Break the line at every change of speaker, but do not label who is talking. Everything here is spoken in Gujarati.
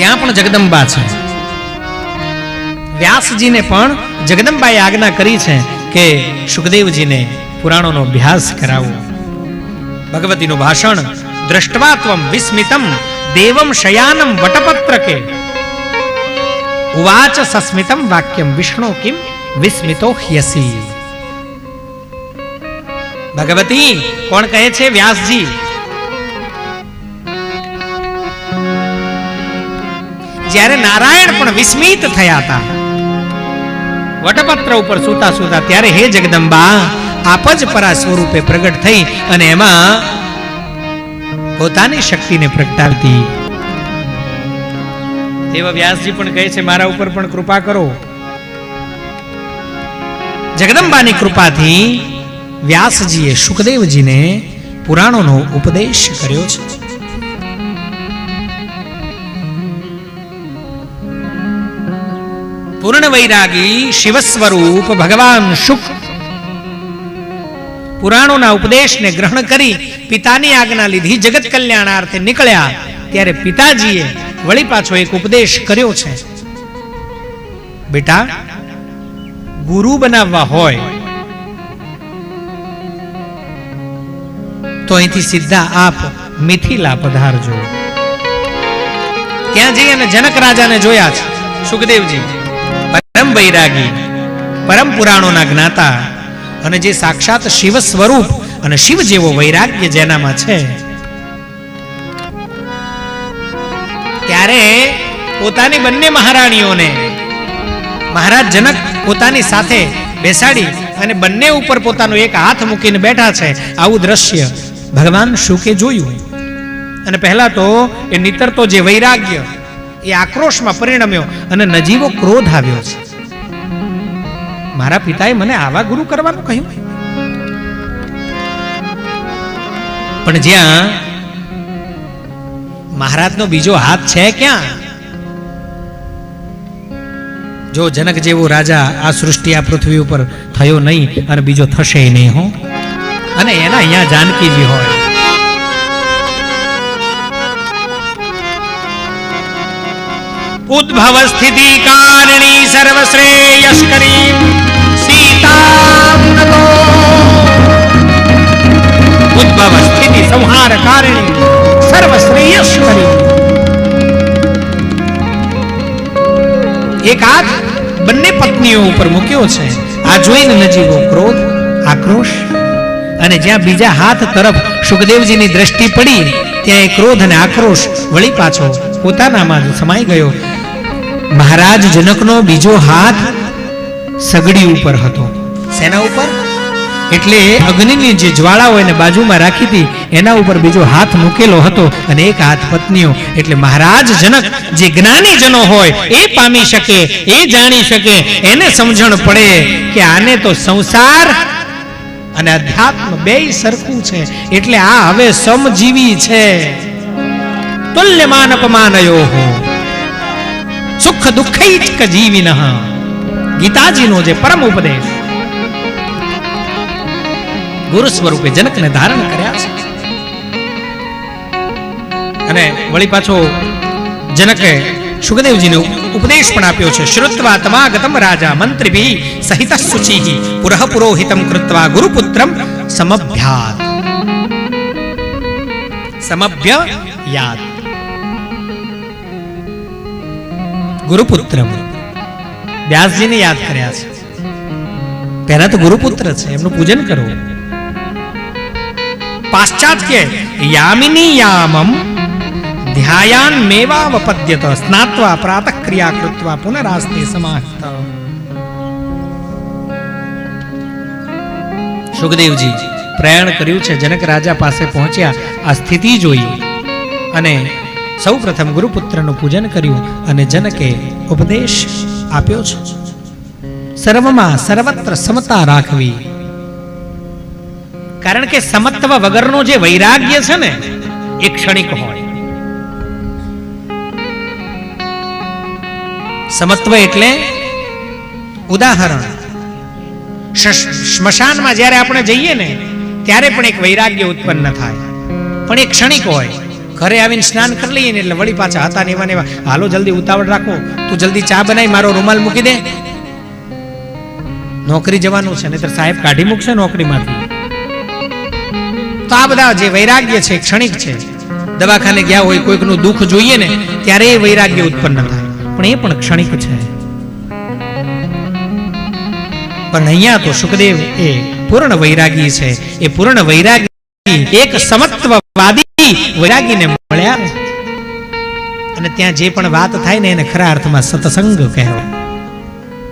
ત્યાં પણ જગદંબા છે. વ્યાસજીને પણ જગદંબાએ આજ્ઞા કરી છે કે સુખદેવજીને પુરાણોનો અભ્યાસ કરાવો. ભગવતીનું ભાષણ, દ્રષ્ટવાત્વમ વિસ્મિતમ દેવમ શયાનમ વટપત્રકે. ઉવાચ સસ્મિતમ વાક્યમ વિષ્ણુ કિમ વિસ્મિતો હ્યસી. ભગવતી, કોણ કહે છે વ્યાસજી? જ્યારે નારાયણ પણ વિસ્મિત થયા હતા. વટપત્ર ઉપર સૂતા સૂતા ત્યારે હે જગદંબા, આપ જ પરા સ્વરૂપે પ્રગટ થઈ અને એમાં પોતાની શક્તિને પ્રગટાવતી. એવા વ્યાસજી પણ કહે છે, મારા ઉપર પણ કૃપા કરો. જગદંબાની કૃપાથી વ્યાસજીએ સુખદેવજીને પુરાણોનો ઉપદેશ કર્યો છે. પૂર્ણ વૈરાગી શિવ સ્વરૂપ ભગવાન શુક. પુરાણોના ઉપદેશને ગ્રહણ કરી પિતાની આજ્ઞા લીધી. જગત કલ્યાણાર્થે નીકળ્યા ત્યારે પિતાજીએ વળી પાછો એક ઉપદેશ કર્યો છે. બેટા, ગુરુ બનાવવા હોય તો અહીંથી સીધા આપ મિથિલા પધારજો. ત્યાં જઈ અને જનક રાજાને જોયા છે. સુખદેવજી પરમ વૈરાગી, પરમ પુરાણોના જ્ઞાતા અને જે સાક્ષાત શિવ સ્વરૂપ અને શિવ જેવો વૈરાગ્ય જેનામાં છે. ત્યારે પોતાની બંને મહારાણીઓને, મહારાજ જનક પોતાની સાથે બેસાડી અને બંને ઉપર પોતાનો એક હાથ મૂકીને બેઠા છે. આવું દ્રશ્ય ભગવાન શુકે જોયું. અને પહેલા તો એ નિતરતો જે વૈરાગ્ય એ આક્રોશમાં પરિણમ્યો અને નજીવો ક્રોધ આવ્યો છે. મારા પિતાએ મને આવા ગુરુ કરવાનું કહ્યું. પણ જ્યાં મહારાજનો બીજો હાથ છે ક્યાં? જો જનક જેવો રાજા આ સૃષ્ટિ, આ પૃથ્વી ઉપર થયો નહીં અને બીજો થશે નહીં હો. અને એના અહીંયા જાનકીજી હોય. ઉદ્ભવ સ્થિતિ કારણી સર્વશ્રેયસ્કરી સીતા ઉદ્ભવ સ્થિતિ સંહાર કારણી સર્વશ્રેયસ્કરી એક હાથ બંને પત્નીઓ ઉપર મૂક્યો છે આ જોઈને નજીવો ક્રોધ આક્રોશ અને જ્યાં બીજા હાથ તરફ સુખદેવજીની દ્રષ્ટિ પડી, ત્યાં એ ક્રોધ અને આક્રોશ વળી પાછો પોતાનામાં જ સમાઈ ગયો. મહારાજ જનકનો બીજો હાથ સગડી ઉપર હતો. સેના ઉપર? એટલે અગ્નિની જે જ્વાળાઓ એને બાજુમાં રાખી હતી, એના ઉપર બીજો હાથ મૂકેલો હતો અને એક હાથ પત્નીઓ. એટલે મહારાજ જનક જે જ્ઞાની જનો હોય, એ પામી શકે, એ જાણી શકે, એને સમજણ પડે કે આને તો સંસાર અને અધ્યાત્મ બેય સરખું છે. એટલે આ હવે સમજીવી છે. તુલ્યમાન અપમાનયો સુખ દુઃખૈક જીવિન ગીતાજીનો જે પરમ ઉપદેશ ગુરુ સ્વરૂપે જનકને ધારણ કર્યા છે અને વળી પાછો જનકે સુખદેવજીને ઉપદેશ પણ આપ્યો છે શ્રુત્વા તમાગતમ રાજા મંત્રીભી સહિત સુચિહી પુરહ પુરોહિતમ કૃત્વા ગુરુપુત્રમ સમભ્યાત સમભ્ય યાદ ગુરુપુત્રમ. વ્યાસજીને યાદ કર્યા છે. પહેલા તો ગુરુપુત્ર છે, એમનું પૂજન કરવું. પાશ્ચાત્ય યામિની યામમ ધ્યાયાન મેવાવપદ્યત સ્નાત્વા પ્રાતઃ ક્રિયા કૃત્વા પુનરાસ્તે સમાહિત સુખદેવજી, પ્રયાણ કર્યું છે, જનક રાજા પાસે પહોંચ્યા, આ સ્થિતિ જોઈ અને સૌ પ્રથમ ગુરુપુત્રનું પૂજન કર્યું અને જનકે ઉપદેશ આપ્યો છે. સર્વમાં સર્વત્ર સમતા રાખવી. કારણ કે સમત્વ વગરનો જે વૈરાગ્ય છે ને, એ ક્ષણિક હોય. સમત્વ એટલે ઉદાહરણ. સ્મશાનમાં જ્યારે આપણે જઈએ ને, ત્યારે પણ એક વૈરાગ્ય ઉત્પન્ન થાય. પણ એ ક્ષણિક હોય. ઘરે આવીને સ્નાન કરી લઈએ ને એટલે વળી પાછા હતા ને એવા હાલો, જલ્દી ઉતાવળ રાખો. તું જલ્દી ચા બનાવી મારો રૂમાલ મૂકી દે. નોકરી જવાનું છે, નહીતર સાહેબ કાઢી મૂકશે નોકરીમાંથી. તો આ બધા જે વૈરાગ્ય છે, ક્ષણિક છે, દવાખાને ગયા હોય, કોઈકનું દુઃખ જોઈએ ને, ત્યારે એ વૈરાગ્ય ઉત્પન્ન થાય. પણ એ પણ ક્ષણિક છે. પણ અહીંયા તો સુખદેવ એ પૂર્ણ વૈરાગી છે. એ પૂર્ણ વૈરાગી એક સમત્વવાદી વૈરાગીને મળ્યા અને ત્યાં જે પણ વાત થાય ને એને ખરા અર્થમાં સત્સંગ કહેવાય.